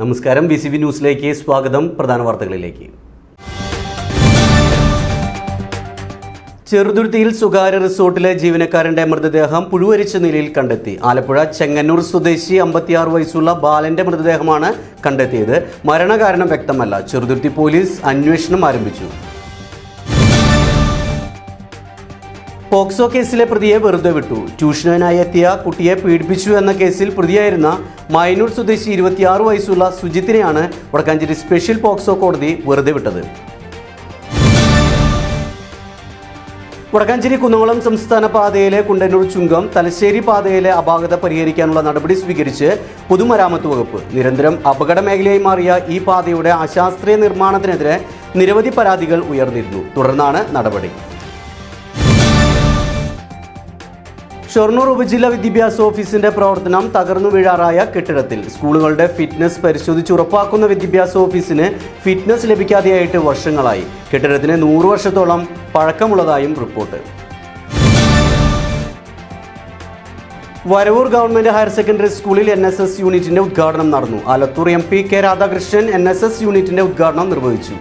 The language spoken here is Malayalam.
നമസ്കാരം. ബി സി ബി ന്യൂസിലേക്ക് സ്വാഗതം. പ്രധാന വാർത്തകളിലേക്ക്. ചെറുതുരുത്തിയിൽ സ്വകാര്യ റിസോർട്ടിലെ ജീവനക്കാരന്റെ മൃതദേഹം പുഴുവരിച്ച നിലയിൽ കണ്ടെത്തി. ആലപ്പുഴ ചെങ്ങന്നൂർ സ്വദേശി അമ്പത്തിയാറ് വയസ്സുള്ള ബാലന്റെ മൃതദേഹമാണ് കണ്ടെത്തിയത്. മരണകാരണം വ്യക്തമല്ല. ചെറുതുരുത്തി പോലീസ് അന്വേഷണം ആരംഭിച്ചു. പോക്സോ കേസിലെ പ്രതിയെ വെറുതെ വിട്ടു. ട്യൂഷനായി എത്തിയ കുട്ടിയെ പീഡിപ്പിച്ചു എന്ന കേസിൽ പ്രതിയായിരുന്ന മൈനൂർ സ്വദേശി ഇരുപത്തിയാറ് വയസ്സുള്ള സുജിത്തിനെയാണ് വടക്കാഞ്ചേരി സ്പെഷ്യൽ പോക്സോ കോടതി വെറുതെ വിട്ടത്. വടക്കാഞ്ചേരി കുന്നംകുളം സംസ്ഥാന പാതയിലെ കുണ്ടന്നൂർ ചുങ്കം തലശ്ശേരി പാതയിലെ അപാകത പരിഹരിക്കാനുള്ള നടപടി സ്വീകരിച്ച് പൊതുമരാമത്ത് വകുപ്പ്. നിരന്തരം അപകട മേഖലയായി മാറിയ ഈ പാതയുടെ അശാസ്ത്രീയ നിർമ്മാണത്തിനെതിരെ നിരവധി പരാതികൾ ഉയർന്നിരുന്നു. തുടർന്നാണ് നടപടി. ഷൊർണൂർ ഉപജില്ലാ വിദ്യാഭ്യാസ ഓഫീസിന്റെ പ്രവർത്തനം തകർന്നു വീഴാറായ കെട്ടിടത്തിൽ. സ്കൂളുകളുടെ ഫിറ്റ്നസ് പരിശോധിച്ച് ഉറപ്പാക്കുന്ന വിദ്യാഭ്യാസ ഓഫീസിന് ഫിറ്റ്നസ് ലഭിക്കാതെയായിട്ട് വർഷങ്ങളായി. കെട്ടിടത്തിന് നൂറ് വർഷത്തോളം പഴക്കമുള്ളതായും report. Varavoor government higher secondary സ്കൂളിൽ എൻ എസ് എസ് യൂണിറ്റിന്റെ ഉദ്ഘാടനം നടന്നു. Alathur M P K Radhakrishnan N S S യൂണിറ്റിന്റെ ഉദ്ഘാടനം നിർവഹിച്ചു.